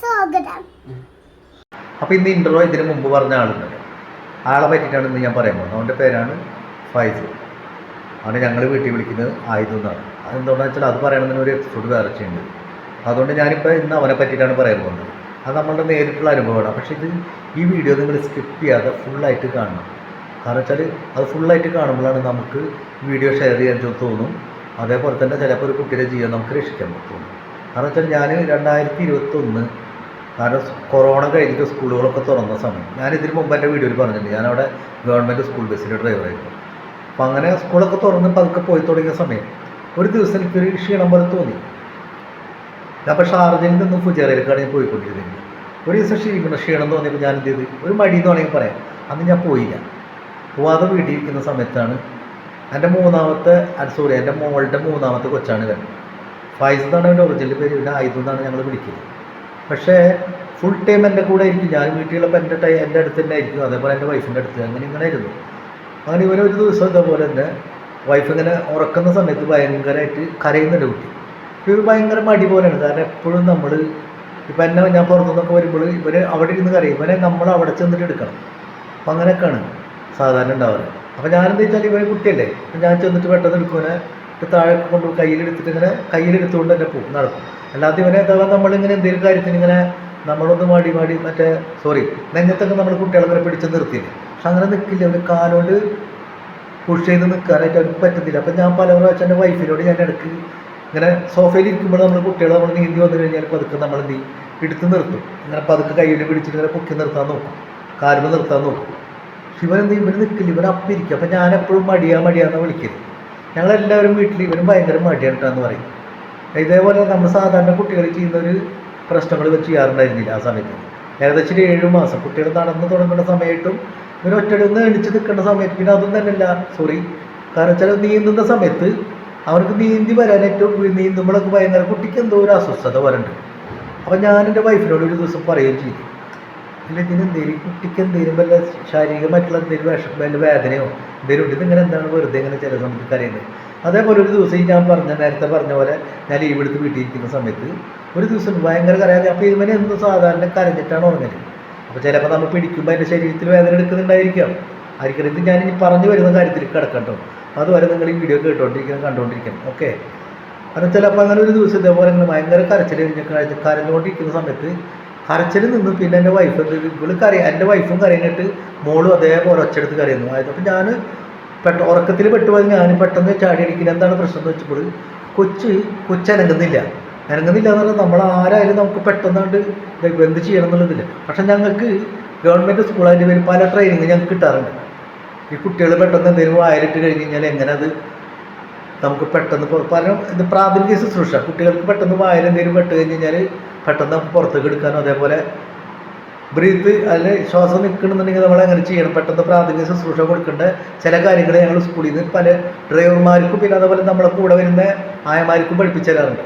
സ്വാഗതം. അപ്പോൾ ഇന്ന് ഇന്റർവ്യൂ ഇതിനു മുമ്പ് പറഞ്ഞ ആളുണ്ടല്ലോ ആളെ പറ്റിയിട്ടാണ് ഇന്ന് ഞാൻ പറയാൻ പോകുന്നത്. അവന്റെ പേരാണ് ഫൈസു. അവനെ ഞങ്ങൾ വീട്ടിൽ വിളിക്കുന്നത് ആയുധം എന്നാണ്. അതെന്തുകൊണ്ടാണെന്ന് വെച്ചാൽ അത് പറയണമെന്ന് ഒരു എപ്പിസോഡ് വേറെ ചെയ്യുന്നുണ്ട്. അതുകൊണ്ട് ഞാനിപ്പോൾ ഇന്ന് അവനെ പറ്റിയിട്ടാണ് പറയാൻ പോകുന്നത്. അത് നമ്മളുടെ നേരിട്ടുള്ള അനുഭവമാണ്. പക്ഷേ ഇത് ഈ വീഡിയോ നിങ്ങൾ സ്കിപ്പ് ചെയ്യാതെ ഫുള്ളായിട്ട് കാണണം. കാരണം വെച്ചാൽ അത് ഫുള്ളായിട്ട് കാണുമ്പോഴാണ് നമുക്ക് വീഡിയോ ഷെയർ ചെയ്യാൻ തോന്നും. അതേപോലെ തന്നെ ചിലപ്പോൾ ഒരു കുട്ടിയുടെ ജീവൻ നമുക്ക് രക്ഷിക്കാൻ പറ്റും. കാരണം വെച്ചാൽ ഞാൻ രണ്ടായിരത്തി ഇരുപത്തൊന്ന് കാരണം കൊറോണ കഴിഞ്ഞിട്ട് സ്കൂളുകളൊക്കെ തുറന്ന സമയം. ഞാൻ ഇതിന് മുമ്പ് എന്റെ വീഡിയോയിൽ പറഞ്ഞിട്ടുണ്ട് ഞാനവിടെ ഗവൺമെന്റ് സ്കൂൾ ബസ്സിന്റെ ഡ്രൈവറായിരുന്നു. അപ്പം അങ്ങനെ സ്കൂളൊക്കെ തുറന്ന് പതുക്കെ പോയി തുടങ്ങിയ സമയം ഒരു ദിവസം എനിക്കൊരു ക്ഷീണം പോലെ തോന്നി. ഞാൻ അപ്പോൾ ഷാർജയിൽ നിന്നും ഫുജേറയിലേക്കാണ് ഞാൻ പോയിക്കൊണ്ടിരുന്നത്. ഒരു ദിവസം ക്ഷീണം ക്ഷീണം തോന്നിയപ്പോൾ ഞാൻ എന്ത് ചെയ്ത് ഒരു മടി എന്ന് വേണമെങ്കിൽ പറയാം. അന്ന് ഞാൻ പോയില്ല. പോവാതെ വീട്ടിൽ ഇരിക്കുന്ന സമയത്താണ് എന്റെ മൂന്നാമത്തെ സോറി എന്റെ മോളുടെ മൂന്നാമത്തെ കൊച്ചാണ് വരുന്നത്. ഫൈസ് എന്നാണ് എന്റെ ഒറിജിനൽ പേര് ഇവിടെ ആയുധം എന്നാണ് ഞങ്ങൾ വിളിക്കുന്നത്. പക്ഷേ ഫുൾ ടൈം എന്റെ കൂടെ ആയിരിക്കും. ഞാൻ വീട്ടിലുള്ളപ്പോൾ എന്റെ ടൈം എന്റെ അടുത്ത് തന്നെ ആയിരിക്കും. അതേപോലെ എന്റെ വൈഫിന്റെ അടുത്ത് അങ്ങനെ ഇങ്ങനെ ആയിരുന്നു അങ്ങനെ ഇവരെ ഒരു ദിവസം ഇതേപോലെ തന്നെ വൈഫ് ഇങ്ങനെ ഉറക്കുന്ന സമയത്ത് ഭയങ്കരമായിട്ട് കരയുന്നുണ്ട് കുട്ടി. ഇവർ ഭയങ്കര മടി പോലെയാണ്. കാരണം എപ്പോഴും നമ്മൾ ഇപ്പം എന്നെ ഞാൻ പുറത്തുനിന്നൊക്കെ വരുമ്പോൾ ഇവർ അവിടെ ഇരുന്ന് കരയും. ഇവനെ നമ്മൾ അവിടെ ചെന്നിട്ട് എടുക്കണം. അപ്പം അങ്ങനെയൊക്കെയാണ് സാധാരണ ഉണ്ടാവാറ് അപ്പോൾ ഞാനെന്താ വെച്ചാൽ ഇവരെ കുട്ടിയല്ലേ? അപ്പം ഞാൻ ചെന്നിട്ട് പെട്ടെന്ന് എടുക്കുവനെ താഴെ കൊണ്ട് കയ്യിലെടുത്തിട്ട് ഇങ്ങനെ കയ്യിലെടുത്തുകൊണ്ട് തന്നെ പോകും നടക്കും. അല്ലാതെ ഇവനെ അഥവാ നമ്മളിങ്ങനെ എന്തെങ്കിലും കാര്യത്തിന് ഇങ്ങനെ നമ്മളൊന്ന് മാടി മാടി മറ്റേ സോറി നെഞ്ഞത്തൊക്കെ നമ്മൾ കുട്ടികളെ വരെ പിടിച്ച് നിർത്തിയില്ലേ? പക്ഷെ അങ്ങനെ നിൽക്കില്ല. അവർ കാലോണ്ട് പുഷ് ചെയ്ത് നിൽക്കാനായിട്ട് അവർക്ക് പറ്റുന്നില്ല അപ്പം ഞാൻ പല പ്രാവശ്യം എന്റെ വൈഫിനോട് ഞാൻ ഇടയ്ക്ക് ഇങ്ങനെ സോഫയിൽ ഇരിക്കുമ്പോൾ നമ്മൾ കുട്ടികൾ നമ്മൾ നീന്തി വന്നു കഴിഞ്ഞാൽ പതുക്കെ നമ്മൾ എന്ത് എടുത്ത് നിർത്തും. ഇങ്ങനെ പതുക്കെ കയ്യിൽ പിടിച്ചിട്ട് ഇങ്ങനെ പൊക്കി നിർത്താൻ നോക്കും. കാലിൽ നിർത്താൻ നോക്കും. ഇവൻ എന്ത് നിൽക്കില്ല. ഇവൻ അപ്പം എപ്പോഴും മടിയാ മടിയാന്ന് വിളിക്കരുത് ഞങ്ങളെല്ലാവരും വീട്ടിൽ ഇവരും ഭയങ്കര മടിയായിട്ടാന്ന് പറയും. ഇതേപോലെ നമ്മൾ സാധാരണ കുട്ടികൾ ചെയ്യുന്ന ഒരു പ്രശ്നങ്ങൾ വെച്ച് ചെയ്യാറുണ്ടായിരുന്നില്ല ആ സമയത്ത്. ഏകദേശം ഏഴ് മാസം കുട്ടികൾ നടന്നു തുടങ്ങുന്ന സമയത്തും ഇവർ ഒറ്റടി ഒന്ന് എണിച്ച് നിൽക്കുന്ന സമയത്ത് പിന്നെ അതൊന്നും തന്നെയല്ല സോറി കാരണം വെച്ചാൽ നീന്തുന്ന സമയത്ത് അവർക്ക് നീന്തി വരാനായിട്ട് നീന്തുമ്പോഴൊക്കെ ഭയങ്കര കുട്ടിക്ക് എന്തോ ഒരു അസ്വസ്ഥത വരണ്ട് അപ്പം ഞാൻ എന്റെ വൈഫിനോട് ഒരു ദിവസം പറയുകയും ചെയ്തു. ഇല്ല ഇതിന് എന്തെങ്കിലും കുട്ടിക്ക് എന്തെങ്കിലും വല്ല ശാരീരികമായിട്ടുള്ള എന്തെങ്കിലും വിഷം വല്ല വേദനയോ എന്തെങ്കിലും ഉണ്ട് ഇതിങ്ങനെ എന്താണ് വെറുതെ ഇങ്ങനെ ചില സമയത്ത് കരയുന്നത്. അതേപോലെ ഒരു ദിവസം ഞാൻ പറഞ്ഞ നേരത്തെ പറഞ്ഞ പോലെ ഞാൻ ലീവ് എടുത്ത് വീട്ടിൽ ഇരിക്കുന്ന സമയത്ത് ഒരു ദിവസം ഭയങ്കര കരയാതെ അപ്പോൾ ഇവനെ എന്ത് സാധാരണ കരഞ്ഞിട്ടാണ് ഉറങ്ങൽ. അപ്പോൾ ചിലപ്പോൾ നമ്മൾ പിടിക്കുമ്പോൾ എന്റെ ശരീരത്തിൽ വേദന എടുക്കുന്നുണ്ടായിരിക്കാം. ആയിരിക്കണം. ഇത് ഞാൻ ഇനി പറഞ്ഞു വരുന്ന കാര്യത്തിൽ കിടക്കട്ടോ അതുവരെ നിങ്ങൾ ഈ വീഡിയോ കേട്ടോണ്ടിരിക്കണം കണ്ടുകൊണ്ടിരിക്കണം ഓക്കെ കാരണം ചിലപ്പോൾ അങ്ങനെ ഒരു ദിവസം ഇതേപോലെ ഇങ്ങനെ ഭയങ്കര കരച്ചിൽ കഴിഞ്ഞ് കരഞ്ഞുകൊണ്ടിരിക്കുന്ന സമയത്ത് കരച്ചിൽ നിന്ന് പിന്നെ എന്റെ വൈഫ് എന്ത്? ഇവൾ കറി എന്റെ വൈഫും കരഞ്ഞിട്ട് മോളും അതേപോലെ ഒച്ചെടുത്ത് കരയുന്നു. അപ്പം ഞാൻ പെട്ട ഉറക്കത്തിൽ പെട്ടുപോയത് ഞാൻ പെട്ടെന്ന് ചാടി അടിക്കില്ല എന്താണ് പ്രശ്നം എന്ന് വെച്ചപ്പോൾ കൊച്ച് കൊച്ചനങ്ങുന്നില്ല അനങ്ങുന്നില്ല. എന്ന് പറഞ്ഞാൽ നമ്മൾ ആരായാലും നമുക്ക് പെട്ടെന്നാണ്ട് എന്ത് ചെയ്യണം എന്നുള്ളതില്ല. പക്ഷെ ഞങ്ങൾക്ക് ഗവൺമെന്റ് സ്കൂളതിന്റെ പേര് പല ട്രെയിനിങ് ഞങ്ങൾക്ക് കിട്ടാറുണ്ട്. ഈ കുട്ടികൾ പെട്ടെന്ന് എന്തെങ്കിലും വായലിട്ട് കഴിഞ്ഞ് കഴിഞ്ഞാൽ എങ്ങനെ അത് നമുക്ക് പെട്ടെന്ന് പല ഇത് പ്രാഥമിക ശുശ്രൂഷ. കുട്ടികൾക്ക് പെട്ടെന്ന് വായൽ എന്തെങ്കിലും പെട്ട് കഴിഞ്ഞ് കഴിഞ്ഞാൽ പെട്ടെന്ന് പുറത്തേക്ക് എടുക്കാനോ അതേപോലെ ബ്രീത്ത് അതിൽ ശ്വാസം നിൽക്കണമെന്നുണ്ടെങ്കിൽ നമ്മൾ അങ്ങനെ ചെയ്യണം. പെട്ടെന്ന് പ്രാഥമിക ശുശ്രൂഷ കൊടുക്കേണ്ട ചില കാര്യങ്ങൾ ഞങ്ങൾ സ്കൂളിൽ നിന്ന് പല ഡ്രൈവർമാർക്കും പിന്നെ അതേപോലെ നമ്മളെ കൂടെ വരുന്ന ആയമാർക്കും പഠിപ്പിച്ചു തരാറുണ്ട്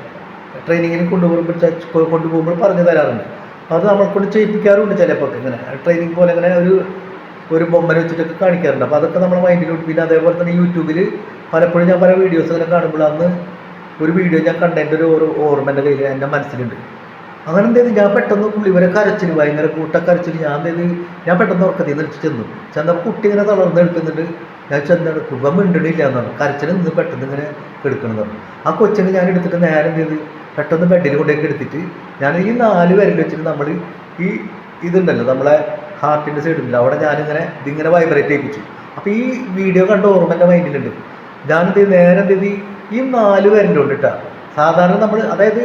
ട്രെയിനിങ്ങിന് കൊണ്ടുപോകുമ്പോൾ കൊണ്ടുപോകുമ്പോൾ പറഞ്ഞു തരാറുണ്ട്. അത് നമ്മളെ കൊണ്ട് ചെയ്യിപ്പിക്കാറുണ്ട് ചിലപ്പോൾ ഇങ്ങനെ. ട്രെയിനിങ് പോലെ ഇങ്ങനെ ഒരു ഒരു ബൊമ്മനെ വെച്ചിട്ടൊക്കെ കാണിക്കാറുണ്ട്. അപ്പോൾ അതൊക്കെ നമ്മുടെ മൈൻഡിലോട്ട് പിന്നെ അതേപോലെ തന്നെ യൂട്യൂബിൽ പലപ്പോഴും ഞാൻ പല വീഡിയോസ് ഇങ്ങനെ കാണുമ്പോൾ അന്ന് ഒരു വീഡിയോ ഞാൻ കണ്ടതിന്റെ ഒരു ഓർ- ഓർമ്മ എന്റെ കയ്യിൽ എന്റെ മനസ്സിലുണ്ട്. അങ്ങനെ എന്ത് ഞാൻ പെട്ടെന്ന് പുള്ളി കരച്ചിൽ ഭയങ്കര കൂട്ടക്കരച്ചിൽ ഞാൻ എന്ത് ഞാൻ പെട്ടെന്ന് ഉറക്കത്തിൽ നിന്ന് ചെന്നു. ചെന്നപ്പോൾ കുട്ടി ഇങ്ങനെ തളർന്ന് എടുക്കുന്നുണ്ട്. ഞാൻ ചെന്നാണ് കുടുംബം മിണ്ടണില്ല എന്നാണ് കരച്ചിൽ നിന്ന് പെട്ടെന്ന് ഇങ്ങനെ എടുക്കണമെന്നാണ് ആ കൊച്ചിനെ ഞാൻ എടുത്തിട്ട് നേരെ എന്ത് ചെയ്ത്? പെട്ടെന്ന് ബെഡിൽ കൊണ്ടേക്ക് എടുത്തിട്ട് ഞാൻ ഈ നാല് പേരിൽ വെച്ചിട്ട് നമ്മൾ ഈ ഇതുണ്ടല്ലോ നമ്മളെ ഹാർട്ടിന്റെ സൈഡിൽ അവിടെ ഞാനിങ്ങനെ ഇതിങ്ങനെ വൈബ്രേറ്റ് ചെയ്യിപ്പിച്ചു. അപ്പോൾ ഈ വീഡിയോ കണ്ട ഓർമ്മ എന്റെ മൈൻഡിലുണ്ട് ഞാനെന്ത് നേരം എന്ത് ഈ നാല് വിരലുണ്ട് കേട്ടോ സാധാരണ നമ്മൾ അതായത്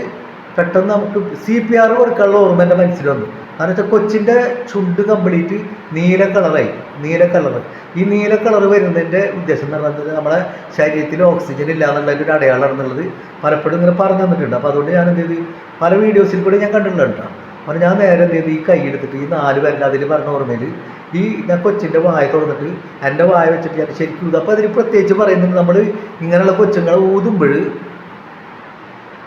പെട്ടെന്ന് നമുക്ക് സി പി ആർ കൊടുക്കാനുള്ള ഓർമ്മ എന്റെ മനസ്സിൽ വന്നു. കാരണം വെച്ചാൽ കൊച്ചിന്റെ ചുണ്ട് കംപ്ലീറ്റ് നീല കളറായി നീല കളർ ഈ നീല കളർ വരുന്നതിന്റെ ഉദ്ദേശം എന്ന് പറഞ്ഞത് നമ്മുടെ ശരീരത്തിൽ ഓക്സിജൻ ഇല്ല എന്നുള്ളതിന്റെ ഒരു അടയാളം എന്നുള്ളത് പലപ്പോഴും ഇങ്ങനെ പറഞ്ഞു തന്നിട്ടുണ്ട്. അപ്പോൾ അതുകൊണ്ട് ഞാൻ എന്ത് ചെയ്ത്? പല വീഡിയോസിൽ കൂടി ഞാൻ കണ്ടിട്ടുണ്ട് അപ്പോൾ ഞാൻ നേരെ എന്ത് ചെയ്ത്? ഈ കൈ എടുത്തിട്ട് ഈ നാല് പേരിൽ അതിൽ പറഞ്ഞ ഓർമ്മയിൽ ഈ ഞാൻ കൊച്ചിന്റെ വായ തുറന്നിട്ട് എന്റെ വായ വെച്ചിട്ട് ഞാൻ ശരിക്കും ഊതും അപ്പോൾ അതിന് പ്രത്യേകിച്ച് പറയുന്നത് നമ്മൾ ഇങ്ങനെയുള്ള കൊച്ചുങ്ങളെ ഊതുമ്പോൾ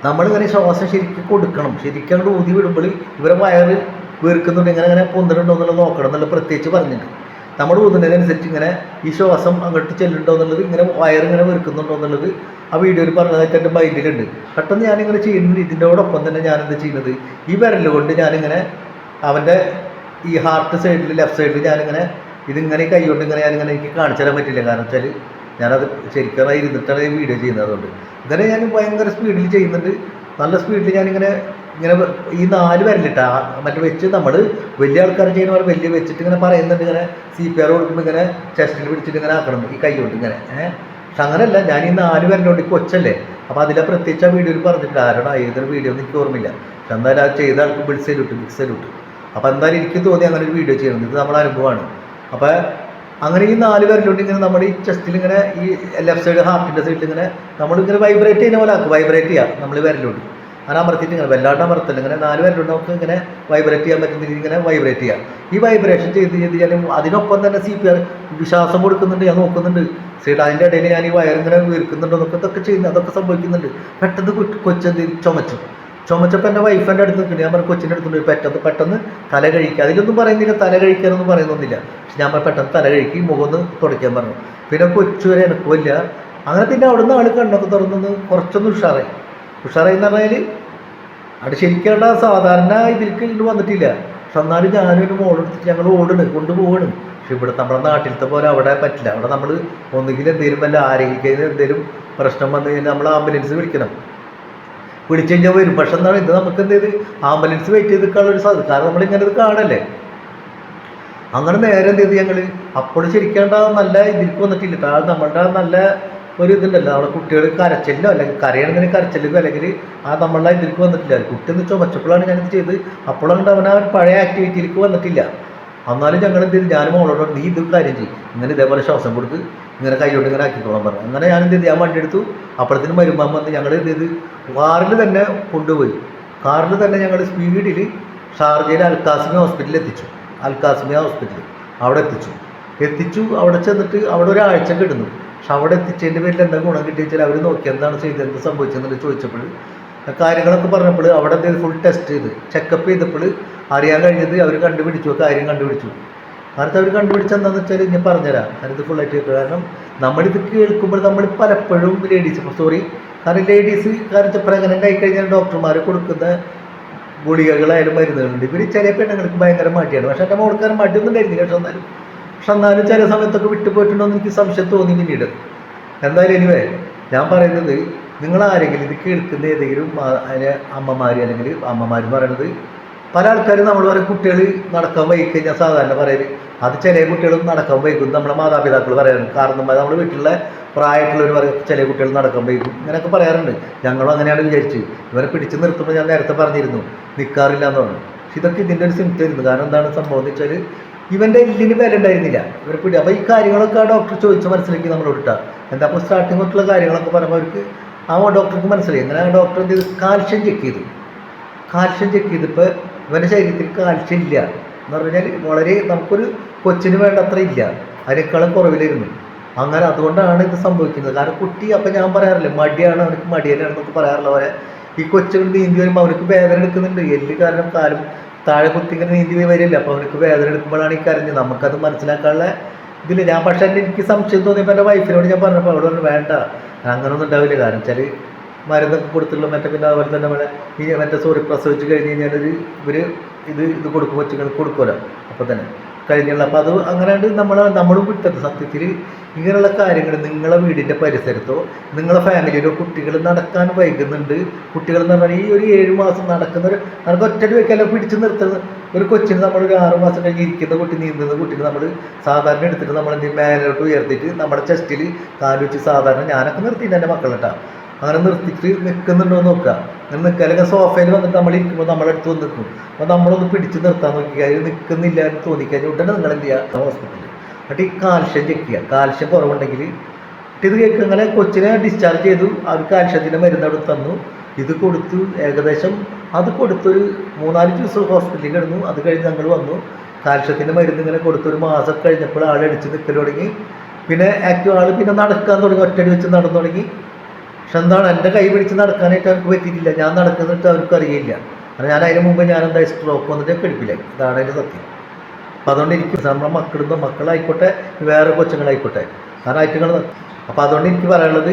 നമ്മളിങ്ങനെ ശ്വാസം ശരിക്കും കൊടുക്കണം. ശരിക്കും അങ്ങോട്ട് ഊതി വിടുമ്പോൾ ഇവരെ വയറ് വീർക്കുന്നുണ്ട്. ഇങ്ങനെ ഇങ്ങനെ പൊന്നിട്ടുണ്ടോ എന്നുള്ളത് നോക്കണം എന്നുള്ള പ്രത്യേകിച്ച് പറഞ്ഞിട്ടുണ്ട് നമ്മൾ ഊതുന്നതിനനുസരിച്ച് ഇങ്ങനെ ഈ ശ്വാസം അങ്ങോട്ട് ചെല്ലുന്നുണ്ടോ എന്നുള്ളത് ഇങ്ങനെ വയറിങ്ങനെ വെറുക്കുന്നുണ്ടോ എന്നുള്ളത് ആ വീഡിയോയിൽ പറഞ്ഞതായിട്ട് എന്റെ മൈൻഡിലുണ്ട്. പെട്ടെന്ന് ഞാനിങ്ങനെ ചെയ്യുന്നുണ്ട് ഇതിന്റെയോടൊപ്പം തന്നെ ഞാൻ എന്താ ചെയ്യുന്നത്? ഈ വിരൽ കൊണ്ട് ഞാനിങ്ങനെ അവന്റെ ഈ ഹാർട്ട് സൈഡിൽ ലെഫ്റ്റ് സൈഡിൽ ഞാനിങ്ങനെ ഇതിങ്ങനെ കൈ കൊണ്ട് ഇങ്ങനെ ഞാനിങ്ങനെ എനിക്ക് കാണിച്ചു തരാൻ പറ്റില്ല. കാരണം വെച്ചാൽ ഞാനത് ശരിക്കും ഇരുന്നിട്ടാണ് ഈ വീഡിയോ ചെയ്യുന്നത് അതുകൊണ്ട്. ഇങ്ങനെ ഞാൻ ഭയങ്കര സ്പീഡിൽ ചെയ്യുന്നുണ്ട്. നല്ല സ്പീഡിൽ ഞാനിങ്ങനെ ഇങ്ങനെ ഈ നാല് വരലിട്ട മറ്റേ വെച്ച് നമ്മൾ വലിയ ആൾക്കാർ ചെയ്യുന്ന പോലെ വലിയ വെച്ചിട്ട് ഇങ്ങനെ പറയുന്നുണ്ട് ഇങ്ങനെ സി പി ആർ കൊടുക്കുമ്പോൾ ഇങ്ങനെ ചെസ്റ്റിൽ പിടിച്ചിട്ട് ഇങ്ങനെ ആക്കണം ഈ കൈ കൊണ്ട് ഇങ്ങനെ. ഏഹ് പക്ഷെ അങ്ങനെയല്ല ഞാൻ ഈ നാല് പേരിലോട്ട് ഈ കൊച്ചല്ലേ. അപ്പോൾ അതിലെ പ്രത്യേകിച്ച് ആ വീഡിയോയിൽ പറഞ്ഞിട്ട് ആരോടാ ഏതൊരു വീഡിയോ ഒന്നും എനിക്ക് ഓർമ്മയില്ല. പക്ഷെ എന്തായാലും ആ ചെയ്ത ആൾക്ക് ബിൽ സൈലുട്ട് ബിഗ് സൈലുട്ട് അപ്പോൾ എന്തായാലും എനിക്ക് തോന്നി അങ്ങനെ ഒരു വീഡിയോ ചെയ്യണം. ഇത് നമ്മുടെ അനുഭവമാണ്. അപ്പോൾ അങ്ങനെ ഈ നാല് പേരിലോട്ട് ഇങ്ങനെ നമ്മുടെ ഈ ചെസ്റ്റിൽ ഇങ്ങനെ ഈ ലെഫ്റ്റ് സൈഡ് ഹാർട്ടിന്റെ സൈഡിൽ ഇങ്ങനെ നമ്മളിങ്ങനെ വൈബ്രേറ്റ് ചെയ്യുന്ന പോലെ ആക്കും. വൈബ്രേറ്റ് ചെയ്യാം നമ്മൾ വിരലോട്ട്. അങ്ങനെ അമർത്തിയിട്ട് ഇങ്ങനെ വല്ലാണ്ട് അമർത്തല്ല. ഇങ്ങനെ നാല് പേരിലോട്ട് നമുക്ക് ഇങ്ങനെ വൈബ്രേറ്റ് ചെയ്യാൻ പറ്റുന്ന രീതിയിൽ ഇങ്ങനെ വൈബ്രേറ്റ് ചെയ്യാം. ഈ വൈബ്രേഷൻ ചെയ്ത് ചെയ്ത് ഞാൻ അതിനൊപ്പം തന്നെ സി പി ആർ വിശ്വാസം കൊടുക്കുന്നുണ്ട് ഞാൻ നോക്കുന്നുണ്ട്. സൈഡ് അതിന്റെ ഇടയിൽ ഞാൻ ഈ വയറിങ്ങനെ വീർക്കുന്നുണ്ടോ എന്നൊക്കെ ഇതൊക്കെ ചെയ്യുന്നു അതൊക്കെ സംഭവിക്കുന്നുണ്ട്. പെട്ടെന്ന് കൊച്ചെന്ത് ചുമച്ചു. ചുമച്ചപ്പോൾ എന്റെ വൈഫിന്റെ എന്റെ അടുത്ത് നിൽക്കുന്നു ഞാൻ പറഞ്ഞു കൊച്ചിന്റെ അടുത്തുണ്ട് പെട്ടെന്ന് പെട്ടെന്ന് തല കഴിക്കുക. അതിലൊന്നും പറയുന്നില്ല തല കഴിക്കാനൊന്നും പറയുന്നൊന്നുമില്ല. പക്ഷെ ഞാൻ പെട്ടെന്ന് തല കഴിക്കി മുഖം ഒന്ന് തുടയ്ക്കാൻ പറഞ്ഞു. പിന്നെ കൊച്ചു വരെ എനക്കുമില്ല അങ്ങനെ പിന്നെ അവിടുന്ന് ആൾ കണ്ണൊക്കെ തുറന്നത് കുറച്ചൊന്ന് ഉഷാറായി. ഉഷാറായി എന്ന് പറഞ്ഞാൽ അവിടെ ശരിക്കുള്ള സാധാരണ ഇതിലേക്ക് ഇങ്ങോട്ട് വന്നിട്ടില്ല. പക്ഷെ എന്നാലും ഞാനും ഒരു മോളെടുത്തിട്ട് ഞങ്ങൾ ഓടണ് കൊണ്ടുപോവാണ് പക്ഷെ ഇവിടെ നമ്മുടെ നാട്ടിലത്തെ പോലെ അവിടെ പറ്റില്ല. അവിടെ നമ്മൾ ഒന്നുകിൽ എന്തെങ്കിലും വല്ല ആരെങ്കിലും എന്തെങ്കിലും പ്രശ്നം വന്നു കഴിഞ്ഞാൽ നമ്മൾ ആംബുലൻസ് വിളിക്കണം. വിളിച്ചു കഴിഞ്ഞാൽ വരും. പക്ഷെ എന്താണ് ഇത് നമുക്ക് എന്ത് ചെയ്ത്? ആംബുലൻസ് വെയിറ്റ് ചെയ്ത് നിൽക്കാനുള്ള ഒരു സാധ്യത കാരണം നമ്മളിങ്ങനെ ഇത് കാണല്ലേ? അങ്ങനെ നേരെ എന്ത് ചെയ്ത് ഞങ്ങൾ അപ്പോൾ ശരിക്കേണ്ട നല്ല ഇതിലേക്ക് വന്നിട്ടില്ല. കാരണം നമ്മളുടെ നല്ല ഒരു ഇതുണ്ടല്ലോ. നമ്മുടെ കുട്ടികൾ കരച്ചിലോ അല്ലെങ്കിൽ കരയണമെങ്കിൽ കരച്ചിലോ അല്ലെങ്കിൽ ആ നമ്മളുടെ ഇതിലേക്ക് വന്നിട്ടില്ല. കുട്ടി എന്ന് ചുമച്ചപ്പോഴാണ് ഞാനിത് ചെയ്ത്. അപ്പോഴാണ് അവൻ ആ പഴയ ആക്ടിവിറ്റിയിലേക്ക് വന്നിട്ടില്ല. എന്നാലും ഞങ്ങൾ എന്ത് ചെയ്തു? ഞാനും മോളോട് നീ ഇത് കാര്യം ചെയ്യും. ഇങ്ങനെ ഇതേപോലെ ശ്വാസം കൊടുത്ത് ഇങ്ങനെ കൈകൊണ്ട് ഇങ്ങനെ ആക്കിക്കോളാൻ പറഞ്ഞു. അങ്ങനെ ഞാൻ എന്ത് ചെയ്തു? ഞാൻ വണ്ടി എടുത്തു. അപ്പോഴത്തേനും വരുമ്പോൾ വന്ന് ഞങ്ങൾ എന്ത് ചെയ്ത്? കാറിൽ തന്നെ കൊണ്ടുപോയി. കാറിൽ തന്നെ ഞങ്ങൾ സ്പീഡിൽ ഷാർജയിൽ അൽക്കാസിമി ഹോസ്പിറ്റലിൽ എത്തിച്ചു. അൽക്കാസ്മിയ ഹോസ്പിറ്റലിൽ അവിടെ എത്തിച്ചു. എത്തിച്ചു. അവിടെ ചെന്നിട്ട് അവിടെ ഒരാഴ്ച കിടന്നു പക്ഷെ അവിടെ എത്തിച്ചതിന്റെ പേരിൽ എന്താ ഗുണം കിട്ടിയെച്ചാൽ അവർ നോക്കി എന്താണ് ചെയ്തത് എന്ത് സംഭവിച്ചെന്നുള്ളത് ചോദിച്ചപ്പോൾ കാര്യങ്ങളൊക്കെ പറഞ്ഞപ്പോൾ അവിടെ എന്ത് ഫുൾ ടെസ്റ്റ് ചെയ്ത്. ചെക്കപ്പ് ചെയ്തപ്പോൾ അറിയാൻ കഴിഞ്ഞത് അവർ കണ്ടുപിടിച്ചു കാര്യം കണ്ടുപിടിച്ചു. കാരണം അവർ കണ്ടുപിടിച്ച എന്താണെന്ന് വെച്ചാൽ ഞാൻ പറഞ്ഞുതരാം. ഞാനിത് ഫുള്ളായിട്ട് കേൾക്കുക കാരണം നമ്മളിത് കേൾക്കുമ്പോൾ നമ്മൾ പലപ്പോഴും ലേഡീസ് സോറി കാരണം ലേഡീസ് കാരണം പ്രഗ്നന്റ് ആയി കഴിഞ്ഞാൽ ഡോക്ടർമാർ കൊടുക്കുന്ന ഗുളികകളായാലും മരുന്നുകളുണ്ട്. ഇവർ ചില പെണ്ണുങ്ങൾക്ക് ഭയങ്കര മടിയാണ്. പക്ഷെ എന്റെ മോൾക്കാർ മടിയൊന്നും ഉണ്ടായിരുന്നില്ല. പക്ഷെ എന്നാലും പക്ഷെ എന്നാലും ചില സമയത്തൊക്കെ വിട്ടു പോയിട്ടുണ്ടോ എന്ന് എനിക്ക് സംശയം തോന്നി പിന്നീട്. എന്തായാലും എനിവേ ഞാൻ പറയുന്നത് നിങ്ങൾ ആരെങ്കിലും ഇത് കേൾക്കുന്ന ഏതെങ്കിലും അതിന് അമ്മമാർ അല്ലെങ്കിൽ അമ്മമാർ പറയണത് പല ആൾക്കാരും നമ്മൾ പറയും കുട്ടികൾ നടക്കാൻ വൈകി ഞാൻ സാധാരണ പറയൽ. അത് ചില കുട്ടികളും നടക്കാൻ വൈകും നമ്മളെ മാതാപിതാക്കൾ പറയാറുണ്ട്. കാരണം നമ്മുടെ വീട്ടിലുള്ള പ്രായമായിട്ടുള്ളവർ പറയും ചില കുട്ടികൾ നടക്കാൻ വൈകും. ഇങ്ങനെയൊക്കെ പറയാറുണ്ട്. ഞങ്ങളും അങ്ങനെയാണ് വിചാരിച്ച് ഇവരെ പിടിച്ച് നിർത്തുമ്പോൾ ഞാൻ നേരത്തെ പറഞ്ഞിരുന്നു നിൽക്കാറില്ല എന്ന് പറഞ്ഞു. പക്ഷെ ഇതൊക്കെ ഇതിന്റെ ഒരു സിംറ്റം ആയിരുന്നു. കാരണം എന്താണ് സംഭവം എന്ന് വെച്ചാൽ ഇവന്റെ എല്ലിന് വില ഉണ്ടായിരുന്നില്ല. ഇവരെ പിടി അപ്പോൾ ഈ കാര്യങ്ങളൊക്കെ ആ ഡോക്ടർ ചോദിച്ച് മനസ്സിലാക്കി നമ്മളോട് ഇട്ടാ. എന്താ അപ്പോൾ സ്റ്റാർട്ടിങ് തൊട്ടുള്ള കാര്യങ്ങളൊക്കെ പറയുമ്പോൾ അവർക്ക് ആ ഡോക്ടർക്ക് മനസ്സിലായി. അങ്ങനെ ആ ഡോക്ടർ എന്ത് ചെയ്തു? കാൽഷ്യം ചെക്ക് ചെയ്തു. കാൽഷ്യം ചെക്ക് ചെയ്തപ്പോൾ ഇവന്റെ ശരീരത്തിൽ കാൽഷ്യം ഇല്ല എന്ന് പറഞ്ഞാൽ വളരെ നമുക്കൊരു കൊച്ചിന് വേണ്ടത്ര ഇല്ല. അതിനേക്കാളും കുറവിലായിരുന്നു. അങ്ങനെ അതുകൊണ്ടാണ് ഇത് സംഭവിക്കുന്നത്. കാരണം കുട്ടി അപ്പം ഞാൻ പറയാറില്ല മടിയാണ് അവനക്ക് മടിയനാണെന്നൊക്കെ പറയാറുള്ള പോലെ ഈ കൊച്ചുകൾ നീന്തി വരുമ്പോൾ അവർക്ക് വേദന എടുക്കുന്നുണ്ട്. എല്ല് കാരണം കാലും താഴെ കുത്തി ഇങ്ങനെ നീന്തി വരില്ല അപ്പോൾ അവർക്ക് വേദന എടുക്കുമ്പോഴാണ് ഈ കരഞ്ഞ്. നമുക്കത് മനസ്സിലാക്കാനുള്ള ഇതില്ല. ഞാൻ പക്ഷേ എനിക്ക് സംശയം തോന്നിയപ്പോൾ എന്റെ വൈഫിനോട് ഞാൻ പറഞ്ഞപ്പോൾ അവിടെ വേണ്ട അങ്ങനൊന്നും ഉണ്ടാവില്ല. കാരണം വെച്ചാൽ മരുന്നൊക്കെ കൊടുത്തുള്ള മറ്റേ പിന്നെ അതുപോലെ തന്നെ നമ്മുടെ ഈ മറ്റേ സോറി പ്രസവിച്ച് കഴിഞ്ഞ് കഴിഞ്ഞാൽ ഒരു ഇവർ ഇത് ഇത് കൊടുക്കും കൊച്ചുങ്ങൾക്ക് കൊടുക്കുമല്ലോ. അപ്പോൾ തന്നെ കഴിഞ്ഞുള്ള അപ്പോൾ അത് അങ്ങനെ നമ്മൾ നമ്മളും വിട്ടത്. സത്യത്തിൽ ഇങ്ങനെയുള്ള കാര്യങ്ങൾ നിങ്ങളെ വീടിന്റെ പരിസരത്തോ നിങ്ങളെ ഫാമിലിയിലോ കുട്ടികൾ നടക്കാൻ വൈകുന്നുണ്ട്. കുട്ടികൾ എന്ന് പറഞ്ഞാൽ ഈ ഒരു ഏഴ് മാസം നടക്കുന്ന ഒരു നമുക്ക് ഒറ്റടി വെക്കാലോ പിടിച്ച് നിർത്തുന്നത് ഒരു കൊച്ചിന് നമ്മൾ ഒരു ആറ് മാസം കഴിഞ്ഞ് ഇരിക്കുന്ന കുട്ടി നീന്തുന്ന കുട്ടിന് നമ്മൾ സാധാരണ എടുത്തിട്ട് നമ്മൾ എന്തെങ്കിലും മേലോട്ട് ഉയർത്തിയിട്ട് നമ്മുടെ ചെസ്റ്റിൽ കാലുവെച്ച് സാധാരണ ഞാനൊക്കെ നിർത്തിയിട്ടുണ്ട് എന്റെ മക്കളിട്ടാ അങ്ങനെ നിർത്തിയിട്ട് നിൽക്കുന്നുണ്ടോ എന്ന് നോക്കുക. അങ്ങനെ നിൽക്കുക. സോഫയിൽ വന്നിട്ട് നമ്മൾ ഇരിക്കുമ്പോൾ നമ്മളെടുത്ത് അടുത്ത് വന്ന് നിൽക്കും. അപ്പോൾ നമ്മളൊന്ന് പിടിച്ച് നിർത്താൻ നോക്കി അതിൽ നിൽക്കുന്നില്ല എന്ന് തോന്നിക്കഴിഞ്ഞാൽ ഉടനെ നിങ്ങൾ എന്ത് ചെയ്യുക? ഹോസ്പിറ്റലിൽ എന്നിട്ട് ഈ കാൽഷ്യം ചെക്ക് ചെയ്യുക. കാൽഷ്യം കുറവുണ്ടെങ്കിൽ ഇത് കേൾക്കുക. അങ്ങനെ കൊച്ചിനെ ഡിസ്ചാർജ് ചെയ്തു. അവർ കാൽഷ്യത്തിന്റെ മരുന്ന് അവിടെ തന്നു. ഇത് കൊടുത്തു. ഏകദേശം അത് കൊടുത്തൊരു മൂന്നാൽ ദിവസം ഹോസ്പിറ്റലിൽ കിടന്നു. അത് കഴിഞ്ഞ് ഞങ്ങൾ വന്നു. കാൽഷ്യത്തിന്റെ മരുന്ന് ഇങ്ങനെ കൊടുത്തൊരു മാസം കഴിഞ്ഞപ്പോൾ ആളടിച്ച് നിൽക്കൽ തുടങ്ങി. പിന്നെ ആക്റ്റീവ് ആൾ പിന്നെ നടക്കാൻ തുടങ്ങി. ഒറ്റടി വെച്ച് നടന്നു തുടങ്ങി. പക്ഷെ എന്താണ് എന്റെ കൈ പിടിച്ച് നടക്കാനായിട്ട് അവർക്ക് പറ്റിയിട്ടില്ല. ഞാൻ നടക്കുന്നിട്ട് അവർക്ക് അറിയില്ല. കാരണം ഞാൻ അതിന് മുമ്പ് എന്താ സ്ട്രോക്ക് വന്നിട്ട് കെടുപ്പില്ല ഇതാണ് എന്റെ സത്യം. അപ്പോൾ അതുകൊണ്ട് എനിക്ക് നമ്മുടെ മക്കളുടെ മക്കളായിക്കോട്ടെ വേറെ കൊച്ചുങ്ങളായിക്കോട്ടെ. കാരണം ആയിട്ടുകൾ അപ്പോൾ അതുകൊണ്ട് എനിക്ക് പറയാനുള്ളത്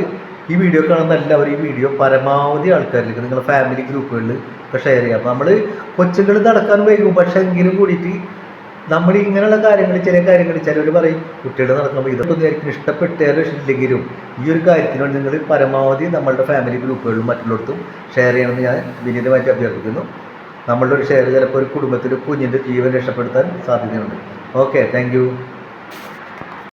ഈ വീഡിയോ കാണുന്ന എല്ലാവരും ഈ വീഡിയോ പരമാവധി ആൾക്കാരിലേക്ക് നിങ്ങളുടെ ഫാമിലി ഗ്രൂപ്പുകളിൽ ഒക്കെ ഷെയർ ചെയ്യാം നമ്മൾ കൊച്ചുങ്ങൾ നടക്കാൻ വൈകും. പക്ഷേ എങ്കിലും കൂടിയിട്ട് നമ്മൾ ഇങ്ങനെയുള്ള കാര്യങ്ങൾ ചില കാര്യങ്ങൾ ചിലർ പറയും കുട്ടികൾ നടക്കുമ്പോൾ ഇതൊക്കെ ആയിരിക്കും ഇഷ്ടപ്പെട്ടാലും ഇല്ലെങ്കിലും ഈ ഒരു കാര്യത്തിനോട് നിങ്ങൾ പരമാവധി നമ്മളുടെ ഫാമിലി ഗ്രൂപ്പുകളിലും മറ്റുള്ളവർക്കും ഷെയർ ചെയ്യണമെന്ന് ഞാൻ വിനീതമായിട്ട് അഭ്യർത്ഥിക്കുന്നു. നമ്മളുടെ ഒരു ഷെയർ ചിലപ്പോൾ ഒരു കുടുംബത്തിൽ കുഞ്ഞിന്റെ ജീവൻ രക്ഷപ്പെടുത്താൻ സാധ്യതയുണ്ട്. Okay thank